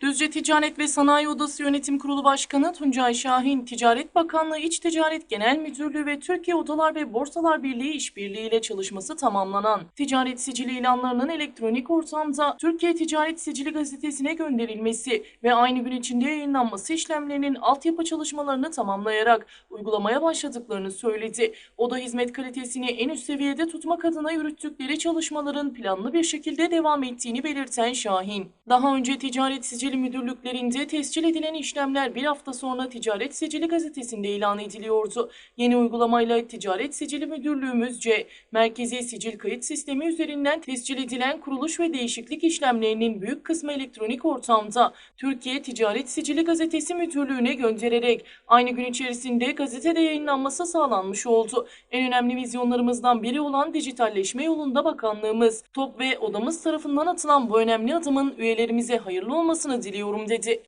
Düzce Ticaret ve Sanayi Odası Yönetim Kurulu Başkanı Tuncay Şahin, Ticaret Bakanlığı İç Ticaret Genel Müdürlüğü ve Türkiye Odalar ve Borsalar Birliği işbirliğiyle çalışması tamamlanan ticaret sicili ilanlarının elektronik ortamda Türkiye Ticaret Sicili gazetesine gönderilmesi ve aynı gün içinde yayınlanması işlemlerinin altyapı çalışmalarını tamamlayarak uygulamaya başladıklarını söyledi. Oda hizmet kalitesini en üst seviyede tutmak adına yürüttükleri çalışmaların planlı bir şekilde devam ettiğini belirten Şahin, daha önce ticaret sicili müdürlüklerinde tescil edilen işlemler bir hafta sonra Ticaret Sicili gazetesinde ilan ediliyordu. Yeni uygulamayla Ticaret Sicili Müdürlüğümüzce merkezi sicil kayıt sistemi üzerinden tescil edilen kuruluş ve değişiklik işlemlerinin büyük kısmı elektronik ortamda Türkiye Ticaret Sicili Gazetesi Müdürlüğü'ne göndererek aynı gün içerisinde gazetede yayınlanması sağlanmış oldu. En önemli vizyonlarımızdan biri olan dijitalleşme yolunda bakanlığımız, TOP ve odamız tarafından atılan bu önemli adımın üyelerimize hayırlı olmasını diliyorum dedi.